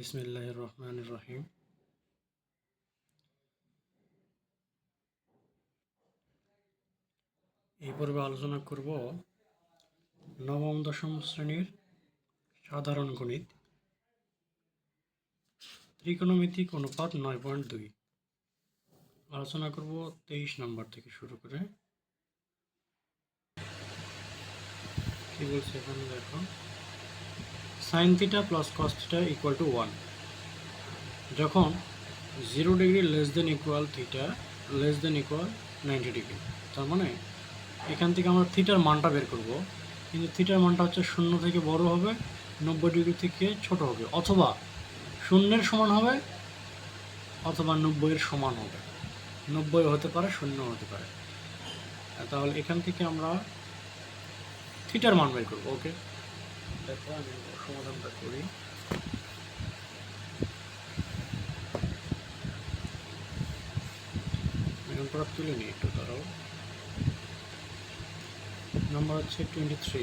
বিসমিল্লাহ রহমান রহিম এই পর্বে আলোচনা করব নবম, দশম শ্রেণির সাধারণ গণিত। ত্রিকোণমিতিক অনুপাত নয় পয়েন্ট দুই। আলোচনা করব তেইশ নম্বর থেকে শুরু করে। কি বলছে এখানে দেখো? Sine theta plus cos theta equal to one যখন zero degree less than equal theta less than equal ninety degree তার মানে এখান থেকে আমরা থিটার মানটা বের করব। কিন্তু থিটার মানটা হচ্ছে শূন্য থেকে বড় হবে, নব্বই ডিগ্রি থেকে ছোট হবে। অথবা শূন্যের সমান হবে অথবা নব্বইয়ের সমান হবে। নব্বই হতে পারে, শূন্য হতে পারে। তাহলে এখান থেকে আমরা থিটার মান বের করব ওকে দেখো, আমি সমাধানটা করি। এখন তুলে নিই একটু তারাও নাম্বার হচ্ছে টোয়েন্টি থ্রি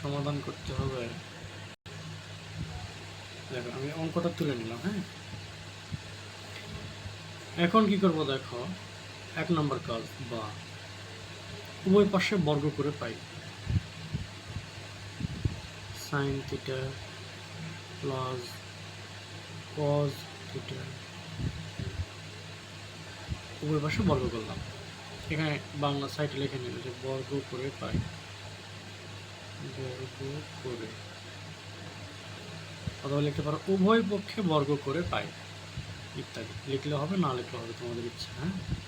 সমাধান করতে হবে। দেখো, আমি অঙ্কটা তুলে নিলাম হ্যাঁ? এখন কি করব দেখো, এক নম্বর কাজ বা উভয় পাশে বর্গ করে পাই। Sine theta plus cos theta উভয় পাশে বর্গ করলাম। এখানে বাংলা সাইটে লিখে নিল যে বর্গ করে পাই। বর্গ করে। অথবা লিখতে পারো, উভয় পক্ষে বর্গ করে পাই। ইত্যাদি। লিখলে হবে, না লিখলে হবে, তোমাদের ইচ্ছা হ্যাঁ?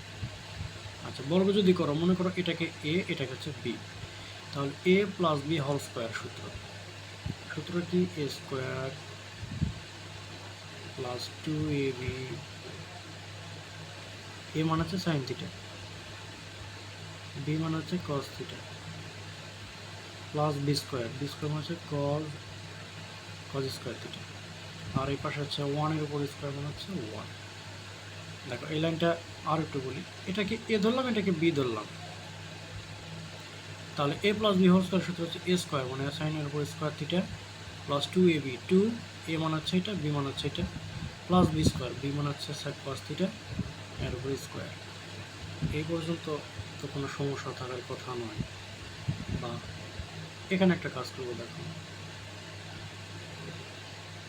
আচ্ছা বর্গ যদি করো, মনে করো এটাকে এ এটাকে হচ্ছে বি তাহলে A plus B whole square সূত্র। সূত্র কি? A square plus two A B A মানে হচ্ছে সাইন থিটা বি মানে হচ্ছে cos theta plus B square B square মানে হচ্ছে কস কস স্কোয়ার থিটা আর এই পাশে হচ্ছে ওয়ানের উপর স্কোয়ার মানে হচ্ছে ওয়ান দেখো, এই লাইনটা আর একটু বলি। এটাকে এ ধরলাম এটাকে বি ধরলাম? তাহলে A plus B whole square সূত্র হচ্ছে এ স্কোয়ার মানে সাইনের উপর square theta plus two A B two A মানে হচ্ছে এটা বি মানে হচ্ছে এটা প্লাস বি স্কোয়ার বি মানে হচ্ছে সাইড কস থিটা এর উপর স্কোয়ার এই পর্যন্ত তো কোনো সমস্যা থাকার কথা নয়। বা এখানে একটা কাজ করব, দেখো।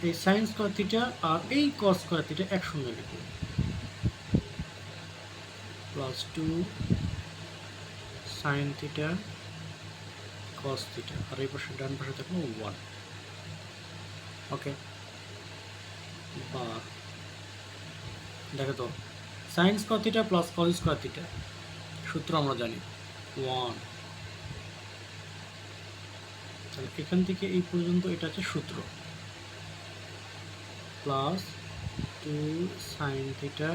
এই সাইন স্কোয়ার থিটা আর এই কস স্কোয়ার থিটা একসঙ্গে লিখব। Plus two sine theta cos theta আর এই পাশে ডান পাশে থাকল ওয়ান ওকে বা দেখো তো sine square theta plus cos square theta সূত্র আমরা জানি। ওয়ান তাহলে এখান থেকে এই পর্যন্ত এটা হচ্ছে সূত্র। Plus two sine theta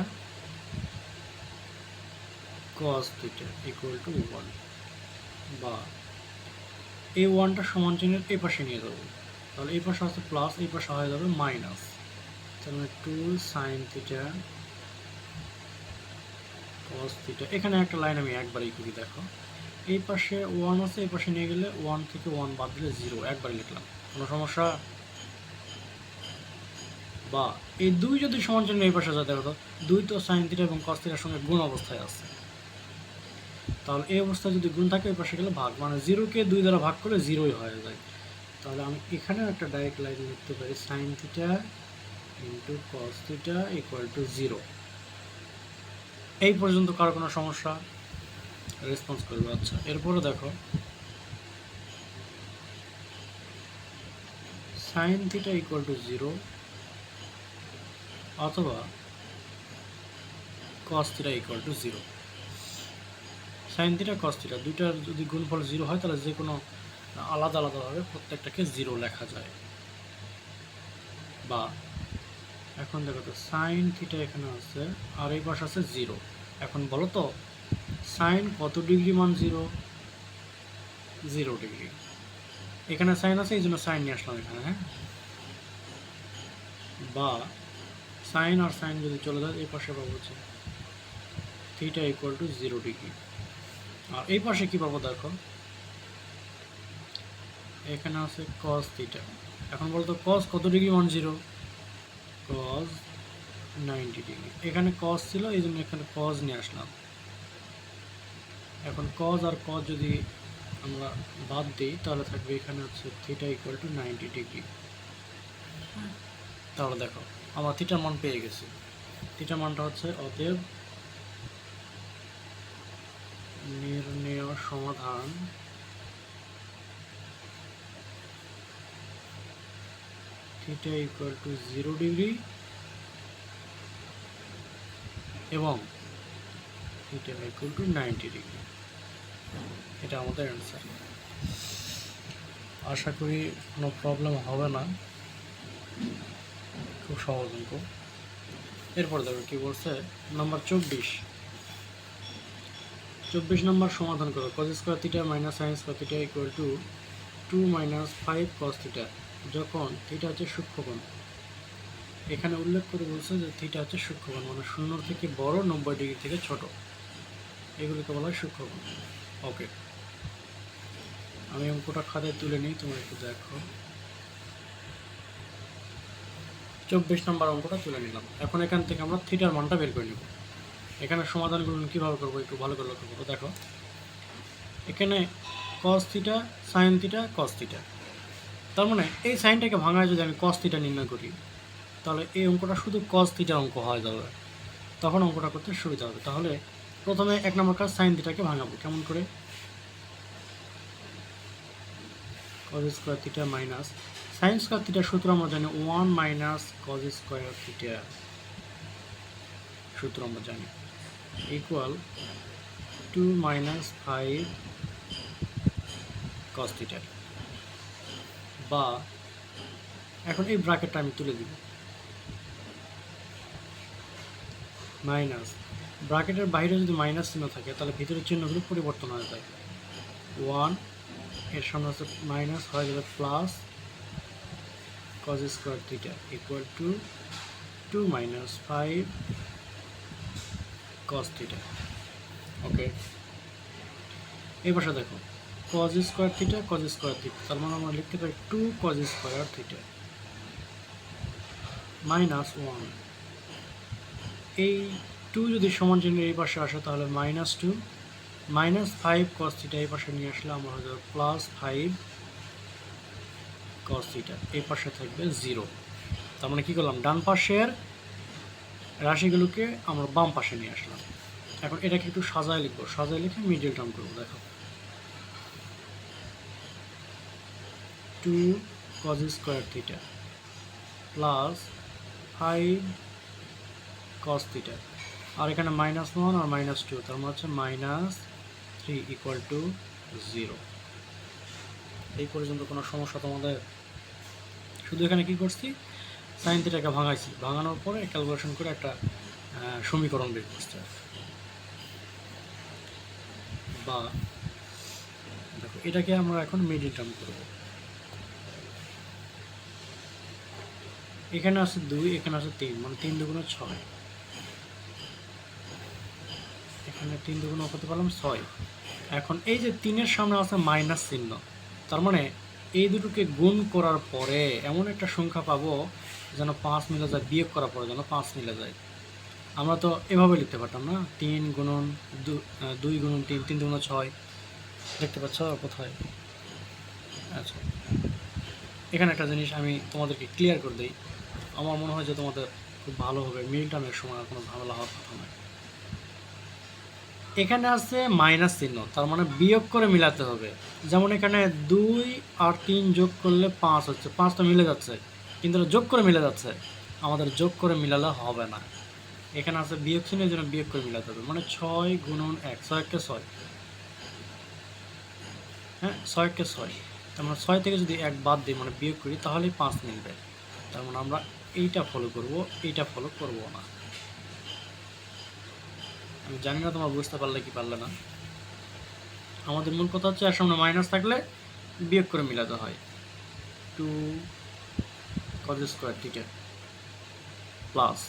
cos theta equal to 1 বা এই ওয়ানটা সমান চিহ্নের এই পাশে নিয়ে যাব। তাহলে এই পাশে আছে প্লাস এই পাশে হয়ে যাবে মাইনাস তাহলে two sine theta cos theta এখানে একটা লাইন আমি একবারই করি, দেখো। এই পাশে ওয়ান আছে, এই পাশে নিয়ে গেলে ওয়ান থেকে ওয়ান বাদ দিলে জিরো একবারই লিখলাম। কোনো সমস্যা? বা এই দুই যদি সমান চিহ্ন এই পাশে যায় দেখো তো, দুই তো সাইন থিটা এবং কস থিটার সঙ্গে গুণ অবস্থায় আছে। তাহলে এই অবস্থায় যদি গুণ থাকে ওই পাশে গেলে ভাগ। মানে জিরোকে দুই দ্বারা ভাগ করলে জিরোই হয়ে যায়। তাহলে আমি এখানেও একটা ডাইরেক্ট লাইন লিখতে পারি। Sine theta into cos theta equal to zero এই পর্যন্ত কারও কোনো সমস্যা? রেসপন্স করবে আচ্ছা। এরপরে দেখো। Sine theta equal to zero অথবা cos theta equal to zero sine theta cos theta দুইটার যদি গুণফল জিরো হয়, তাহলে যে কোনো আলাদা আলাদাভাবে প্রত্যেকটাকে জিরো লেখা যায়। বা এখন দেখো তো, সাইন থিটা এখানে আছে, আর এই পাশে আছে জিরো এখন বলো তো, সাইন কত ডিগ্রি মান জিরো জিরো ডিগ্রি। এখানে সাইন আছে, এই জন্য সাইন নিয়ে আসলাম এখানে হ্যাঁ? বা সাইন আর সাইন যদি চলে যায়, এই পাশে পাবো হচ্ছে theta equal to zero degree আর এই পাশে কী পাবো দেখো? এখানে আছে কস থিটা এখন বলতো কস কত degree one zero cos ninety degree এখানে কস ছিল, এই জন্য এখানে কজ নিয়ে আসলাম। এখন কজ আর কজ যদি আমরা বাদ দিই, তাহলে থাকবে এখানে হচ্ছে theta equal to ninety degree তাহলে দেখো, আমার থিটার মান পেয়ে গেছি। থিটার মানটা হচ্ছে অতএব নির্ণেয় সমাধান। Theta equal to zero degree এবং theta equal to ninety degree. এটা আমাদের অ্যান্সার আশা করি কোনো প্রবলেম হবে না। খুব সহজ অঙ্ক। এরপর দেখো কি বলছে নাম্বার চব্বিশ। চব্বিশ নম্বর সমাধান করো। Cos square theta minus sine square theta equal to two minus five cos theta যখন থিটা হচ্ছে সূক্ষ্মকোণ। এখানে উল্লেখ করে বলছে যে থিটা হচ্ছে সূক্ষ্মকোণ মানে শূন্য থেকে বড় নব্বই ডিগ্রি থেকে ছোট। এগুলিকে বলা হয় সূক্ষ্মকোণ। ওকে আমি অঙ্কটা খাতায় তুলে নিই, তোমরা একটু দেখো। চব্বিশ নম্বর অঙ্কটা তুলে নিলাম। এখন এখান থেকে আমরা থিটার মানটা বের করে নেব। এখানে সমাধানগুলো কীভাবে করব একটু ভালো করে লক্ষ্য করব? দেখো। এখানে cos theta sine theta theta তার মানে এই সাইনটাকে ভাঙায় যদি আমি কস থিটা নির্ণয় করি, তাহলে এই অঙ্কটা শুধু কস থিটার অঙ্ক হয়ে যাবে। তখন অঙ্কটা করতে সুবিধা হবে। তাহলে প্রথমে এক নম্বর কাজ সাইন থিটাকে ভাঙাবো। কেমন করে? Cos square theta minus sine square থিটার সূত্র আমরা জানি one minus cos square theta সূত্র আমরা জানি। Equal to minus five cos theta বা এখন এই ব্র্যাকেটটা আমি তুলে দিব। মাইনাস ব্র্যাকেটের বাইরে যদি মাইনাস চিহ্ন থাকে, তাহলে ভিতরের চিহ্নগুলো পরিবর্তন হয়ে যায়। ওয়ানের সামনে হচ্ছে মাইনাস হয়ে যাবে plus cos square theta equal to two minus five cos theta okay এই পাশে দেখো cos square theta cos square theta তার মানে আমরা লিখতে পারি two cos square theta minus one এই টু যদি সমান চিহ্ন এই পাশে আসে, তাহলে minus two minus five cos theta এই পাশে নিয়ে আসলে আমরা হয়ে প্লাস ফাইভ কস থিটা এই পাশে থাকবে জিরো তার মানে কী করলাম? ডান পাশের রাশিগুলোকে আমরা বাম পাশে নিয়ে আসলাম। এখন এটাকে একটু সাজায় লিখব। সাজায় লিখে মিডিল টার্ম করব, দেখো। Two cos square theta plus five cos theta আর এখানে মাইনাস ওয়ান আর মাইনাস টু তার মানে হচ্ছে minus three equal to zero এই পর্যন্ত কোনো সমস্যা তোমাদের? শুধু এখানে কি করছি? সাইন থিটাকে ভাঙাইছি। ভাঙানোর পরে ক্যালকুলেশন করে একটা সমীকরণ বের করছি বা দেখো, এটাকে আমরা এখন মিডিল টার্ম করব। এখানে আছে দুই, এখানে আছে তিন মানে তিন দুগুণ ছয়। এখানে তিন দুগুণ করতে পারলাম ছয়। এখন এই যে তিনের সামনে আছে মাইনাস চিহ্ন, তার মানে এই দুটোকে গুণ করার পরে এমন একটা সংখ্যা পাবো যেন পাঁচ মিলে যায়, বিয়োগ করার পরে যেন পাঁচ মিলে যায়। আমরা তো এভাবে লিখতে পারতাম না। তিন গুণন দু- দুই গুণন তিন তিন দুগুণ ছয়, দেখতে পাচ্ছ কোথায়? আচ্ছা। এখানে একটা জিনিস আমি তোমাদেরকে ক্লিয়ার করে দিই। আমার মনে হয় যে তোমাদের খুব ভালো হবে। মিল টার্মের সময় কোনো ঝামেলা হওয়ার কথা নয়। এখানে আছে মাইনাস চিহ্ন, তার মানে বিয়োগ করে মিলাতে হবে। যেমন এখানে দুই আর তিন যোগ করলে পাঁচ হচ্ছে। পাঁচ তো মিলে যাচ্ছে। কিন্তু যোগ করে মিলে যাচ্ছে। আমাদের যোগ করে মিলালে হবে না। এখানে আছে বিয়োগ চিহ্নের জন্য বিয়োগ করে মিলাতে হবে। মানে ছয় গুণন এক ছয়কে ছয়। হ্যাঁ ছয়কে ছয়। তার মানে ছয় থেকে যদি এক বাদ দিই মানে বিয়োগ করি, তাহলেই পাঁচ মিলবে। তার মানে আমরা এইটা ফলো করব, এইটা ফলো করব না। আমি জানি না তোমার বুঝতে পারলে কি পারলে না। আমাদের মূল কথা হচ্ছে এর সামনে মাইনাস থাকলে বিয়োগ করে মিলাতে হয়। Two cos square theta plus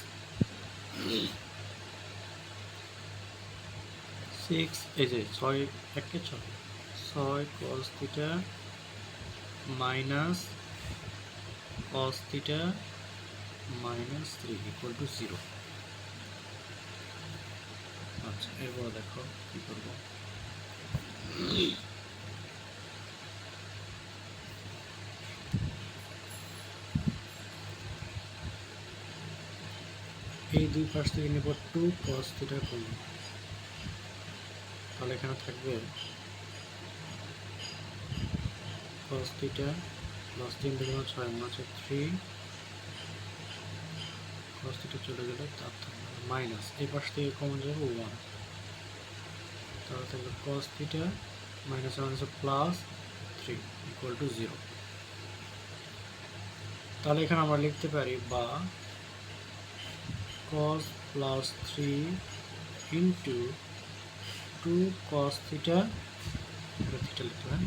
six এই যে ছয়, একে ছয়। ছয় cos theta minus cos theta minus three equal to zero আচ্ছা এরপর দেখো কি করব? এই দুই পাশ থেকে নেব টু কস থিটা কমন তাহলে এখানে থাকবে কস থিটা প্লাস তিন থেকে ছয় মানে থ্রি কস থিটা চলে গেলে তার থাকবে মাইনাস এই পাশ থেকে কমন যাবে ওয়ান তাহলে থাকবে cos theta minus one plus three equal to zero তাহলে এখানে আমরা লিখতে পারি বা cos plus 3 into 2 cos theta, এটা theta লিখতে হয়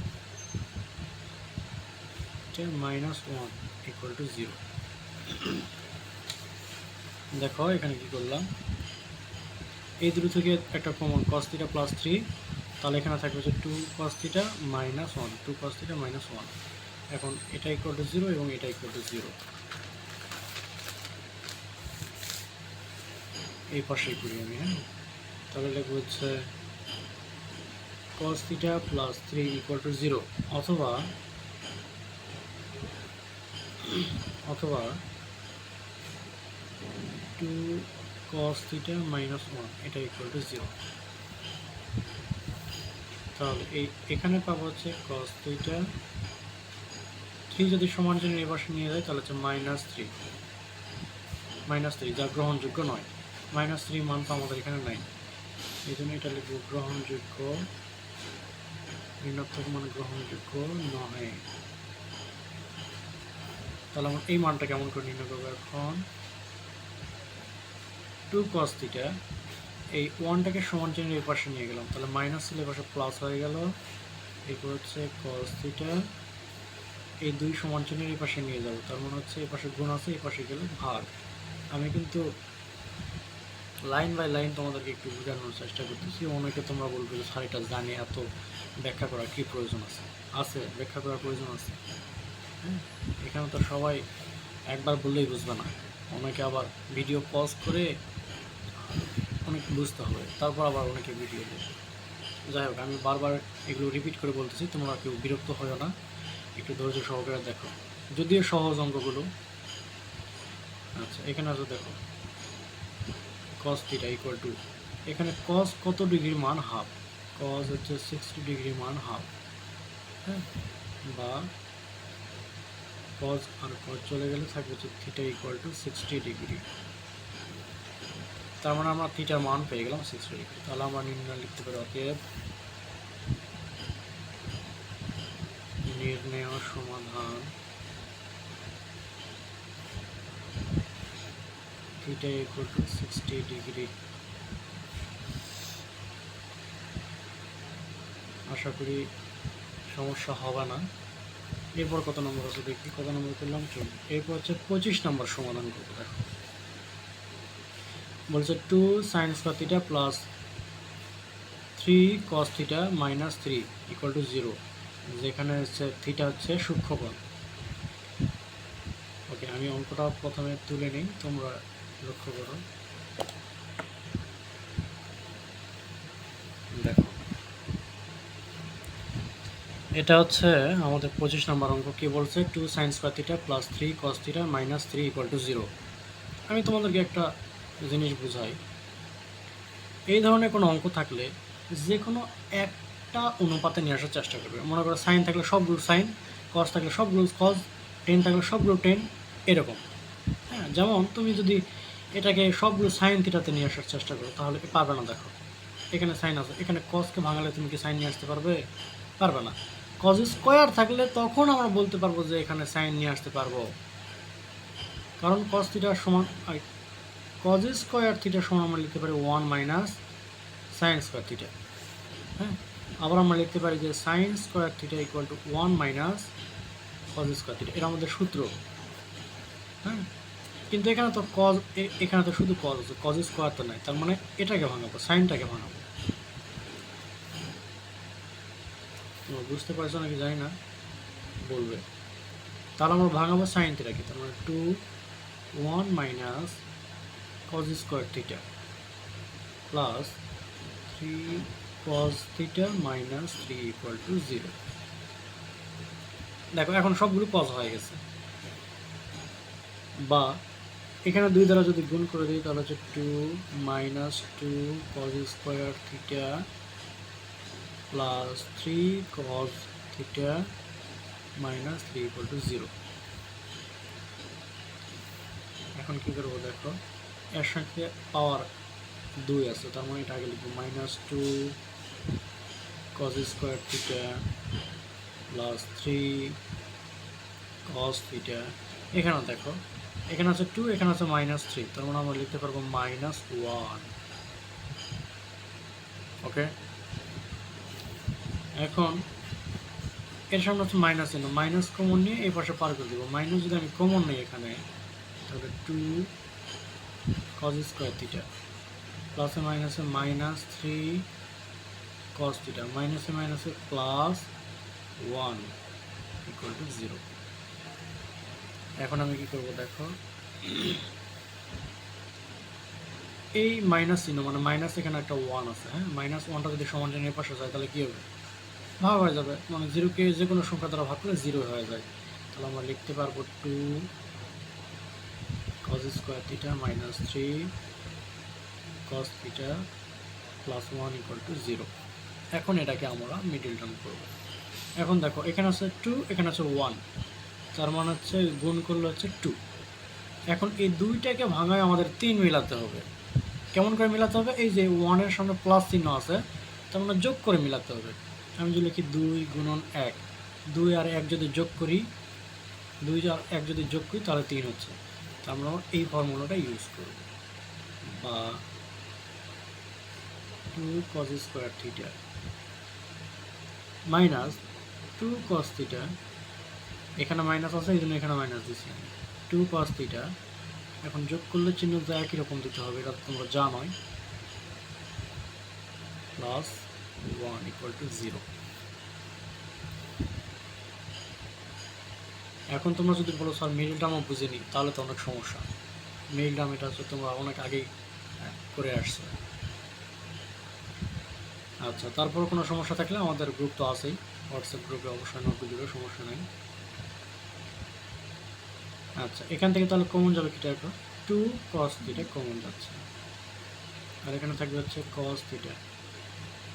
এটা minus one equal to zero দেখো, এখানে কি করলাম? এই দুটো থেকে একটা কমন theta প্লাস থ্রি তাহলে এখানে থাকবে হচ্ছে two theta minus one two theta minus one এখন এটা ইকুয়াল টু জিরো এবং এটা ইকুয়াল টু জিরো এই পাশেই করি আমি হ্যাঁ? তাহলে লিখব হচ্ছে cos theta plus three equal to zero অথবা অথবা two cos theta minus one এটা ইকুয়াল টু জিরো তাহলে এই, এখানে পাবো হচ্ছে cos থিটা থ্রি যদি সমান জন্য এই পাশে নিয়ে যায়, তাহলে হচ্ছে মাইনাস থ্রি মাইনাস থ্রি যা গ্রহণযোগ্য নয়। মাইনাস থ্রি মান তো আমাদের এখানে নাই। এই জন্য এটা লিখব গ্রহণযোগ্য, ঋণাত্মক মান গ্রহণযোগ্য নয়। তাহলে আমরা এই মানটা কেমন করে নির্ণয় করব এখন? টু কস থিটা এই ওয়ানটাকে সমান চিহ্নের এই পাশে নিয়ে গেলাম। তাহলে মাইনাস ছিল পাশে প্লাস হয়ে গেল। এরপর হচ্ছে কস থিটা এই দুই সমান চিহ্নের এই পাশে নিয়ে যাব। তার মানে হচ্ছে এই পাশে গুণ আছে এই পাশে গেলে ভাগ। আমি কিন্তু লাইন বাই লাইন তোমাদেরকে একটু বোঝানোর চেষ্টা করতেছি। অনেকে তোমরা বলবে যে, স্যার, এটা জানি, এত ব্যাখ্যা করার কী প্রয়োজন আছে? আছে, ব্যাখ্যা করার প্রয়োজন আছে। হ্যাঁ এখানে তো সবাই একবার বললেই বুঝবে না। অনেকে আবার ভিডিও পজ করে অনেক বুঝতে হবে। তারপর আবার অনেকে ভিডিও দেখবে যাই হোক, আমি বারবার এগুলো রিপিট করে বলতেছি, তোমরা কেউ বিরক্ত হয়েও না। একটু ধৈর্য সহকারে দেখো। যদিও সহজ অঙ্কগুলো। আচ্ছা এখানে আসো, দেখো। Cos থিটা ইকুয়াল টু এখানে cos কত ডিগ্রির মান হাফ cos হচ্ছে সিক্সটি ডিগ্রি মান হাফ হ্যাঁ? বা cos আর cos চলে গেলে থাকবে হচ্ছে theta equal to sixty degree. তার মানে আমরা থিটার মান পেয়ে গেলাম সিক্সটি ডিগ্রি। তাহলে আমরা নির্ণয় লিখতে পারি অতএব নির্ণয় সমাধান theta equal to sixty degree আশা করি সমস্যা হবে না। এরপর কত নম্বর আছে দেখি, কত নম্বর করলাম? চলুন এরপর হচ্ছে পঁচিশ নম্বর সমাধান করব, দেখো। বলছে two sine square theta plus three cos theta minus three equal to zero যেখানে হচ্ছে থিটা হচ্ছে সূক্ষ্মকোণ ওকে আমি অঙ্কটা প্রথমে তুলে নিই, তোমরা লক্ষ্য করো দেখো। এটা হচ্ছে আমাদের পঁচিশ নম্বর অঙ্ক। কি বলছে? Two sine square theta plus three cos theta minus three equal to zero আমি তোমাদেরকে একটা জিনিস বুঝাই। এই ধরনের কোনো অঙ্ক থাকলে যে কোনো একটা অনুপাতে নিয়ে আসার চেষ্টা করবে। মনে করো সাইন থাকলে সবগুলো সাইন কস থাকলে সবগুলো কস টেন থাকলে সবগুলো টেন এরকম। হ্যাঁ যেমন তুমি যদি এটাকে সবগুলো সাইন থিটাতে নিয়ে আসার চেষ্টা করো, তাহলে পারবে না দেখো। এখানে সাইন আছে, এখানে কসকে ভাঙালে তুমি কি সাইন নিয়ে আসতে পারবে? পারবে না। কজ স্কোয়ার থাকলে তখন আমরা বলতে পারব যে এখানে সাইন নিয়ে আসতে পারব। কারণ কস থিটার সমান কজ স্কোয়ার থিটার সমান আমরা লিখতে পারি one minus sine square theta হ্যাঁ? আবার আমরা লিখতে পারি যে sine square theta equal to one minus cos square theta এটা আমাদের সূত্র। হ্যাঁ? কিন্তু এখানে তো কজ এখানে তো শুধু কজ আছে কজ স্কোয়ার তো নাই। তার মানে এটাকে ভাঙাবো, সাইনটাকে ভাঙাবো। বুঝতে পারছ নাকি জানি না? বলবে। তাহলে আমরা ভাঙাবো সাইন থিটাকে তার মানে two one minus cos square theta plus three cos theta minus three equal to zero দেখো, এখন সবগুলো কজ হয়ে গেছে। বা এখানে দুই দ্বারা যদি গুণ করে দিই, তাহলে হচ্ছে two minus two cos square theta plus three cos theta minus three equal to zero এখন কি করব দেখো? এর সাথে পাওয়ার দুই আছে, তার মানে এটা আগে লিখব minus two cos square theta plus three cos theta এখানে দেখো এখানে আছে টু এখানে আছে মাইনাস থ্রি তার মানে আমরা লিখতে পারব মাইনাস ওয়ান ওকে এখন, এর সামনে হচ্ছে মাইনাস চিহ্ন মাইনাস কমন নিয়ে এই পাশে পার করে দেবো। মাইনাস যদি আমি কমন নিই এখানে, তাহলে টু কজ স্কোয়ার থিটা প্লাসে মাইনাসে মাইনাস থ্রি কস থিটা মাইনাসে মাইনাসে plus one equal to zero এখন আমি কি করব, দেখো। এই মাইনাস চিহ্ন মানে মাইনাস এখানে একটা ওয়ান আছে হ্যাঁ? মাইনাস ওয়ানটা যদি সমান চিহ্নের পাশে যায়, তাহলে কী হবে? ভাগ হয়ে যাবে মানে জিরোকে যে কোনো সংখ্যা দ্বারা ভাগ করলে জিরো হয়ে যায়। তাহলে আমরা লিখতে পারব two cos square theta minus three cos theta plus one equal to zero এখন এটাকে আমরা মিডিল টার্ম করব। এখন দেখো, এখানে আছে টু এখানে আছে ওয়ান তার মানে হচ্ছে গুণ করলে হচ্ছে টু এখন এই দুইটাকে ভাঙায় আমাদের তিন মিলাতে হবে। কেমন করে মিলাতে হবে? এই যে ওয়ানের সামনে প্লাস চিহ্ন আছে, তার মানে যোগ করে মিলাতে হবে। আমি যদি লিখি দুই গুণন এক, দুই আর এক যদি যোগ করি, দুই আর এক যদি যোগ করি, তাহলে তিন হচ্ছে। তা আমরা এই ফর্মুলাটা ইউজ করব। বা two cos square theta minus two cos theta এখানে মাইনাস আছে এই জন্য এখানে মাইনাস দিচ্ছি টু কস থিটা এখন যোগ করলে চিহ্ন তো একই রকম দিতে হবে এটা তোমরা জানোই plus one equal to zero এখন তোমরা যদি বলো স্যার মিডিল বুঝে নিই তাহলে তো অনেক সমস্যা। মিডিল টার্ম এটা হচ্ছে তোমরা অনেক আগেই আহ, করে আসছো। আচ্ছা তারপর কোনো সমস্যা থাকলে আমাদের গ্রুপ তো আছেই। হোয়াটসঅ্যাপ গ্রুপে অবশ্যই দিবে সমস্যা নেই। আচ্ছা এখান থেকে তাহলে কমন যাবে কিটা একটা টু কস থিটা কমন যাচ্ছে। আর এখানে থাকবে হচ্ছে কস থিটা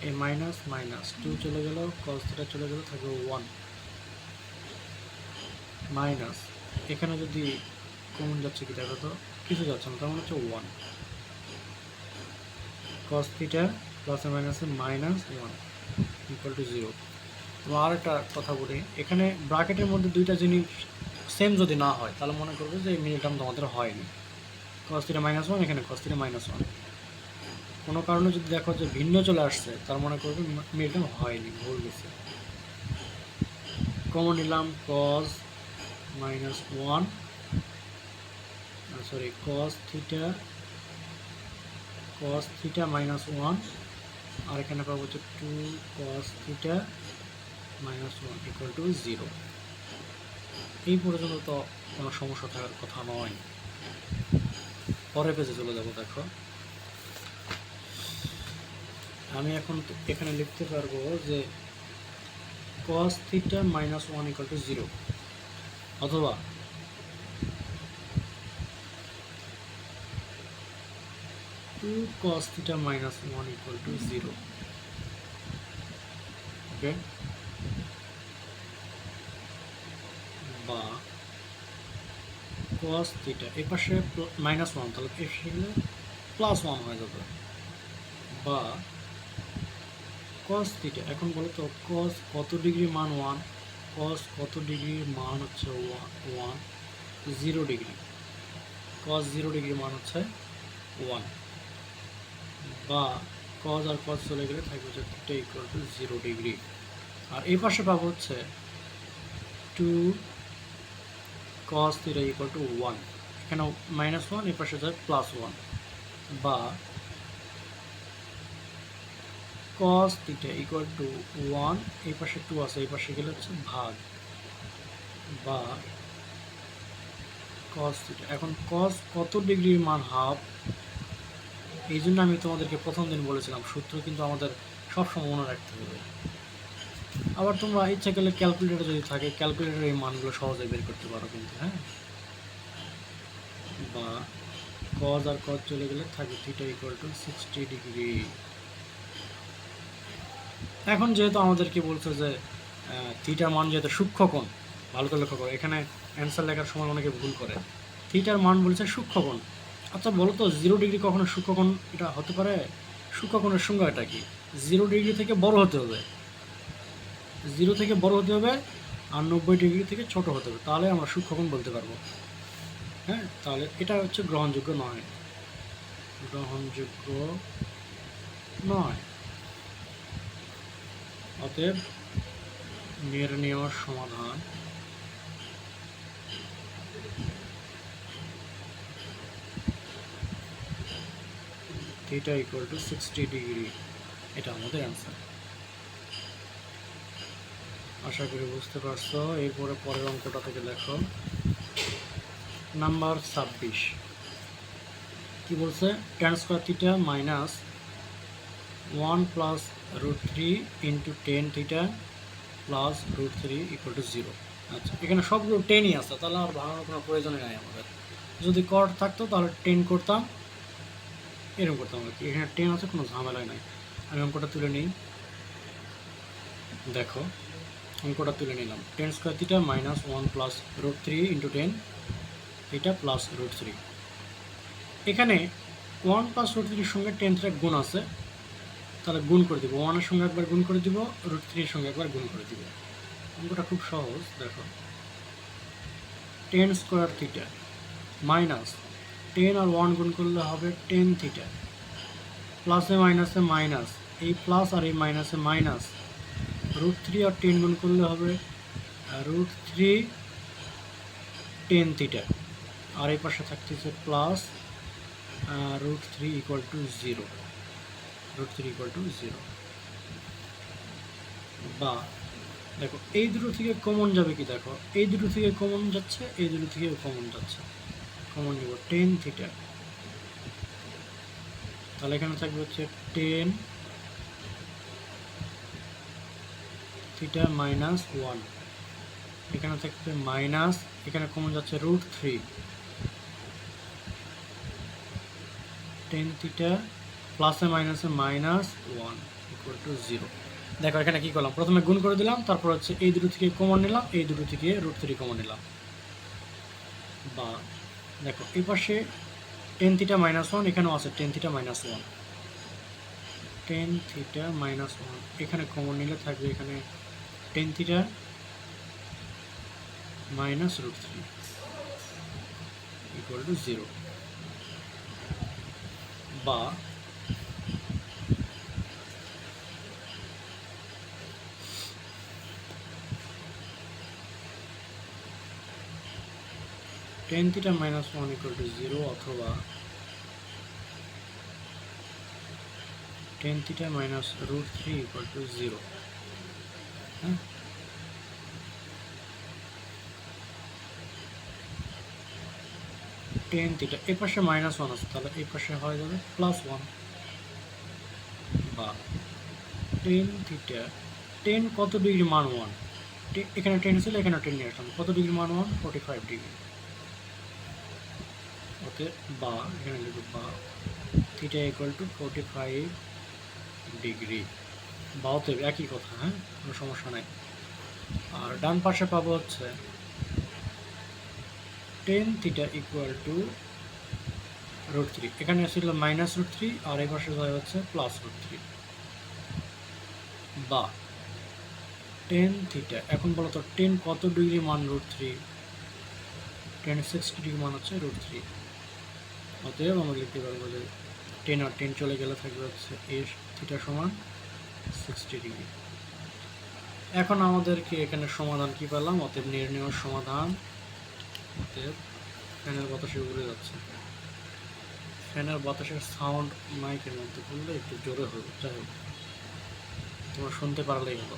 এই মাইনাস মাইনাস টু চলে গেল কস থিটা চলে গেল, থাকবে ওয়ান মাইনাস এখানে যদি কমন যাচ্ছে কি দেখো তো, কিছু যাচ্ছে না, তার মানে হচ্ছে ওয়ান কস থিটা প্লাসে মাইনাসে minus one equal to zero এবং আর একটা কথা বলি। এখানে ব্রাকেটের মধ্যে দুইটা জিনিস সেম যদি না হয়, তাহলে মনে করবে যে মিনিট টার্ম তোমাদের হয়নি। কস থিটা মাইনাস ওয়ান এখানে কস থিটা মাইনাস ওয়ান কোনো কারণে যদি দেখো যে ভিন্ন চলে আসছে, তার মনে করবে মিনিট টার্ম হয়নি, ভুল গেছে। কমন নিলাম cos minus one sorry cos theta cos theta minus one আর এখানে পাবো হচ্ছে two cos theta minus one equal to zero এই পর্যন্ত তো কোনো সমস্যা থাকার কথা নয়। পরের পেজে চলে যাব, দেখো। আমি এখন এখানে লিখতে পারব যে cos theta minus one equal to zero অথবা two cos theta minus one equal to zero okay বা কস থিটা এই পাশে মাইনাস ওয়ান তাহলে এ এসে প্লাস ওয়ান হয়ে যাবে। বা কস থিটা এখন বলো তো কস কত ডিগ্রি মান ওয়ান কস কত ডিগ্রির মান হচ্ছে one zero degree cos zero degree মান হচ্ছে ওয়ান বা কজ আর কজ চলে গেলে থাকবে হচ্ছে theta equal to zero degree আর এই পাশে পাবো হচ্ছে two cos theta equal to one এখানে মাইনাস ওয়ান এই পাশে যায় প্লাস ওয়ান বা cos theta equal to one এই পাশে টু আছে এই পাশে গেলে হচ্ছে ভাগ বা কস থিটা এখন কস কত ডিগ্রির মান হাফ এই জন্য আমি তোমাদেরকে প্রথম দিন বলেছিলাম, সূত্র কিন্তু আমাদের সবসময় মনে রাখতে হবে। আবার তোমরা ইচ্ছা করলে ক্যালকুলেটর যদি থাকে ক্যালকুলেটর এই মানগুলো সহজে বের করতে পারো কিন্তু হ্যাঁ? বা কজ আর কজ চলে গেলে থাকে theta equal to sixty degree এখন যেহেতু আমাদেরকে বলছে যে থিটার মান যেহেতু সূক্ষ্মকোণ, ভালো করে লক্ষ্য করো, এখানে অ্যান্সার লেখার সময় অনেকে ভুল করে। থিটার মান বলছে সূক্ষ্মকোণ। আচ্ছা বলো তো জিরো ডিগ্রি কখনো সূক্ষ্মকোণ এটা হতে পারে? সূক্ষ্মকোণের সংজ্ঞা এটা কি? জিরো ডিগ্রি থেকে বড় হতে হবে। জিরো থেকে বড় হতে হবে আর নব্বই ডিগ্রি থেকে ছোট হতে হবে। তাহলে আমরা সূক্ষ্মকোণ বলতে পারব। হ্যাঁ? তাহলে এটা হচ্ছে গ্রহণযোগ্য নয়। গ্রহণযোগ্য নয়। অতএব নির্ণয় সমাধান theta equal to sixty degree এটা আমাদের অ্যান্সার আশা করি বুঝতে পারছ। এরপরে পরের অঙ্কটা থেকে লেখো নাম্বার ছাব্বিশ। কি বলছে? Tan square theta minus one plus root three into tan theta plus root three equal to zero আচ্ছা এখানে সবগুলো টেনই আছে, তাহলে আর বানানোর কোনো প্রয়োজনই নাই আমাদের। যদি কর থাকতো, তাহলে টেন করতাম। এরকম করতাম আর কি। এখানে টেন আছে, কোনো ঝামেলাই নাই। আমি অঙ্কটা তুলে নিই। দেখো। অঙ্কটা তুলে নিলাম। Tan square theta minus one plus root three into tan এটা প্লাস রুট থ্রি এখানে ওয়ান প্লাস রুট থ্রির সঙ্গে টেন থ্রি গুণ আছে। তাহলে গুণ করে দিব। ওয়ানের সঙ্গে একবার গুণ করে দিব রুট থ্রির সঙ্গে একবার গুণ করে দিব। অঙ্কটা খুব সহজ, দেখো। Tan square theta minus tan আর ওয়ান গুণ করলে হবে টেন থিটা প্লাসে মাইনাসে মাইনাস এই প্লাস আর এই মাইনাসে মাইনাস রুট থ্রি আর টেন গুণ করলে হবে রুট থ্রি টেন থিটা আর এই পাশে থাকতেছে plus root three equal to zero root three equal to zero বা দেখো, এই দুটো থেকে কমন যাবে কি দেখো? এই দুটো থেকে কমন যাচ্ছে, এই দুটো থেকে কমন যাচ্ছে। কমন নিব টেন থিটা তাহলে এখানে থাকবে হচ্ছে টেন থিটা মাইনাস ওয়ান এখানে থাকবে মাইনাস এখানে কমন যাচ্ছে রুট থ্রি টেন থিটা প্লাসে মাইনাসে minus one equal to zero দেখো, এখানে কী করলাম? প্রথমে গুণ করে দিলাম, তারপর হচ্ছে এই দুটো থেকে কমন নিলাম, এই দুটো থেকে রুট থ্রি কমন নিলাম। বা দেখো, এই পাশে টেন থিটা মাইনাস ওয়ান এখানেও আছে tan theta minus one tan theta minus one এখানে কমন নিলে থাকবে এখানে tan theta minus root three equal to zero বা tan theta minus one equal to zero অথবা tan theta minus root three equal to zero tan theta এই পাশে minus one আছে, তাহলে এই পাশে হয়ে যাবে প্লাস ওয়ান বা টেন থিটা টেন কত ডিগ্রি মান ওয়ান এখানে টেন ছিল, এখানে টেন নিয়ে আসলাম। কত ডিগ্রি মান one forty five degree okay, বা এখানে লিখব, বা theta equal to forty five degree বা একই কথা হ্যাঁ? কোনো সমস্যা নাই। আর ডান পাশে পাবো হচ্ছে tan theta equal to root three এখানে ছিল মাইনাস রুট থ্রি আর এই পাশে যায় হচ্ছে প্লাস রুট থ্রি বা টেন থিটা এখন বলো তো টেন কত ডিগ্রি মান root three tan sixty degree মান হচ্ছে রুট থ্রি অতএব আমরা লিখতে পারব যে টেন আর টেন চলে গেলে থাকবে হচ্ছে এর থিটা সমান সিক্সটি ডিগ্রি এখন আমাদেরকে এখানে সমাধান কি পেলাম? অতএব নির্ণয় সমাধান। অতএব ফ্যানের বাতাসে উড়ে যাচ্ছে। ফ্যানের বাতাসের সাউন্ড মাইকের মধ্যে করলে একটু জোরে হবে, যাই হোক। তোমরা শুনতে পারলেই হলো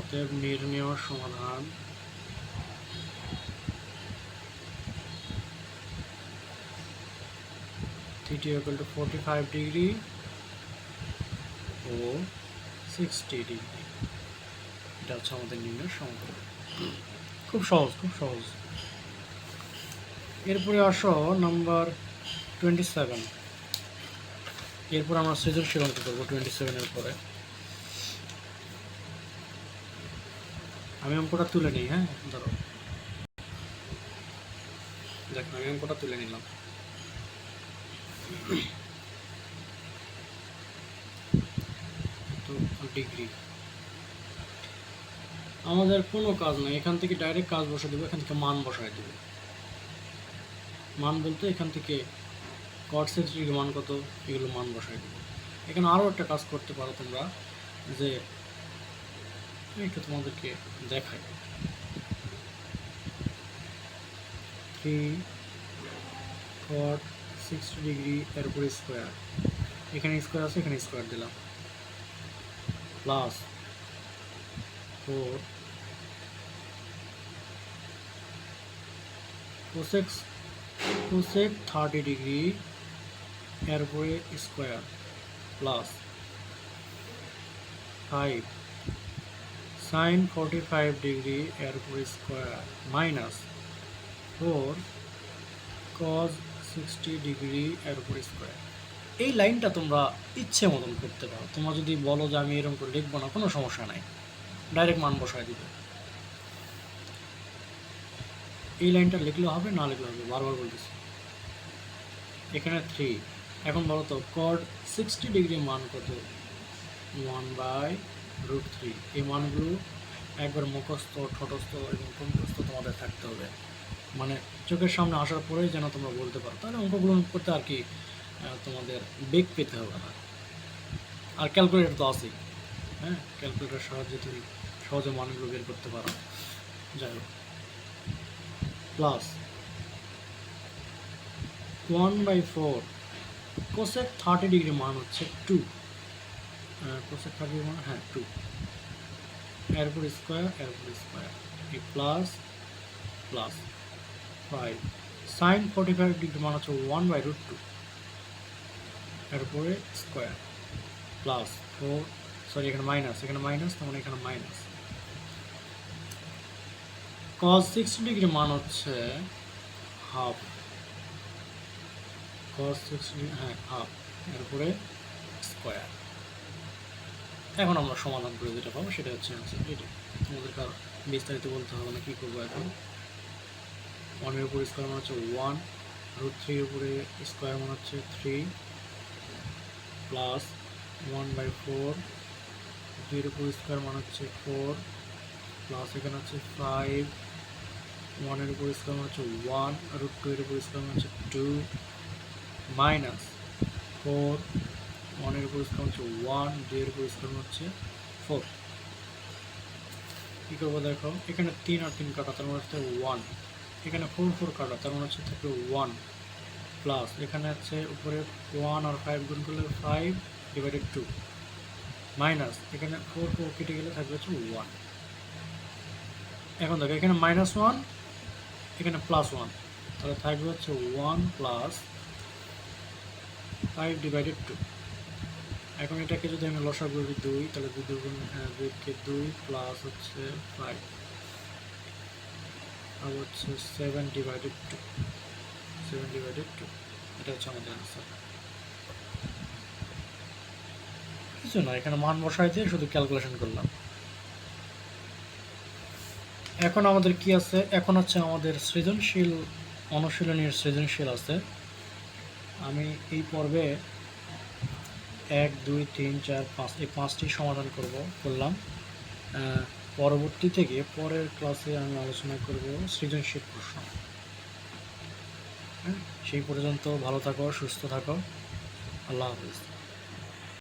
অতএব নির্ণয় সমাধান। Thirty equal to forty five degree O sixty degree এটা হচ্ছে আমাদের নির্ণয় সমকলন খুব সহজ খুব সহজ। এরপরে আসো নাম্বার টোয়েন্টি সেভেন এরপর আমরা সৃজনশীল অঙ্ক করব টোয়েন্টি সেভেনের পরে। আমি অঙ্কটা তুলে নিই হ্যাঁ? ধরো। দেখো আমি অঙ্কটা তুলে নিলাম তো ডিগ্রি। আমাদের কোনো কাজ নাই, এখান থেকে ডাইরেক্ট কাজ বসে দেবো, এখান থেকে মান বসায় দেবো। মান বলতে এখান থেকে কট সেন্সিটিভ মান কত, এগুলো মান বসায় দেবো। এখানে আরও একটা কাজ করতে পারো তোমরা, যে এটা তোমাদেরকে দেখাই। থ্রি কট সিক্সটি ডিগ্রি এর উপরে স্কোয়ার এখানে স্কোয়ার আছে, এখানে স্কোয়ার দিলাম। Plus four cosec cosec thirty degree এর উপরে square plus five sine forty five degree এর উপরে square minus four cos sixty এই লাইনটা তোমরা ইচ্ছে মতন করতে পারো। তোমরা যদি বলো যে আমি এরকম করে লিখব না, কোনো সমস্যা নাই। ডাইরেক্ট মান বসায় দিবে। এই লাইনটা লিখলে হবে, না লিখলে হবে, বারবার বলতেছি। এখানে থ্রি এখন বলো তো কড সিক্সটি ডিগ্রি মান কত? ওয়ান বাই রুট থ্রি এই মানগুলো একবার মুখস্থ, ঠটস্থ এবং কণ্ঠস্থ তোমাদের থাকতে হবে। মানে চোখের সামনে আসার পরেই যেন তোমরা বলতে পারো। তাহলে অঙ্কগুলো করতে আর কি তোমাদের বেগ পেতে হবে না। আর ক্যালকুলেটর তো আছেই হ্যাঁ? ক্যালকুলেটর সাহায্যে তুমি সহজে মানগুলো বের করতে পারো। যাই হোক। Plus one by four cosec thirty degree মান হচ্ছে টু কোসেক থার্টি ডিগ্রি মান হ্যাঁ টু এর উপর স্কোয়ার এর উপর স্কোয়ার এই plus plus five sine forty five degree মান হচ্ছে ওয়ান বাই রুট টু এর উপরে স্কোয়ার প্লাস ফোর সরি এখানে মাইনাস এখানে মাইনাস তার মানে এখানে মাইনাস cos সিক্সটি ডিগ্রি মান হচ্ছে হাফ cos সিক্সটি হ্যাঁ হাফ এর উপরে স্কোয়ার এখন আমরা সমাধান করে যেটা পাবো, সেটা হচ্ছে হচ্ছে এটি তোমাদের কার বিস্তারিত বলতে হবে না কী করব এখন? ওয়ানের উপরে স্কোয়ার মান হচ্ছে ওয়ান রুট থ্রির উপরে স্কোয়ার মান হচ্ছে three plus one by four দুইয়ের উপর স্কোয়ার মান হচ্ছে ফোর প্লাস এখানে হচ্ছে ফাইভ ওয়ানের উপর স্কোয়ার মান হচ্ছে ওয়ান রুট টু এর উপর স্কোয়ার মান হচ্ছে টু মাইনাস ফোর ওয়ানের উপর স্কোয়ার হচ্ছে ওয়ান দুইয়ের উপর স্কোয়ার হচ্ছে ফোর কী করব দেখো? এখানে তিন আর তিন কাটা, তার মানে হচ্ছে ওয়ান এখানে ফোর ফোর কাটা, তার মানে হচ্ছে থাকবে ওয়ান প্লাস এখানে হচ্ছে উপরে ওয়ান আর ফাইভ গুণ করলে ফাইভ ডিভাইডেড টু মাইনাস এখানে ফোর ফোর কেটে গেলে থাকবে হচ্ছে ওয়ান এখন দেখো এখানে মাইনাস ওয়ান এখানে প্লাস ওয়ান তাহলে থাকবে হচ্ছে one plus five divided two এখন এটাকে যদি আমি লসা করি দুই তাহলে দুই দুগুণ হ্যাঁ, দুইকে দুই প্লাস হচ্ছে ফাইভ আর হচ্ছে seven divided two seven divided two এটা হচ্ছে আমাদের আনসার কিছু না, এখানে মান বসাই দিয়ে শুধু ক্যালকুলেশন করলাম। এখন আমাদের কি আছে? এখন হচ্ছে আমাদের সৃজনশীল, অনুশীলনীর সৃজনশীল আছে। আমি এই পর্বে এক, দুই, তিন, চার, পাঁচ, এই পাঁচটি সমাধান করব, করলাম। পরবর্তী থেকে পরের ক্লাসে আমি আলোচনা করব সৃজনশীল প্রশ্ন। সেই পর্যন্ত ভালো থাকো সুস্থ থাকো। আল্লাহ হাফিজ।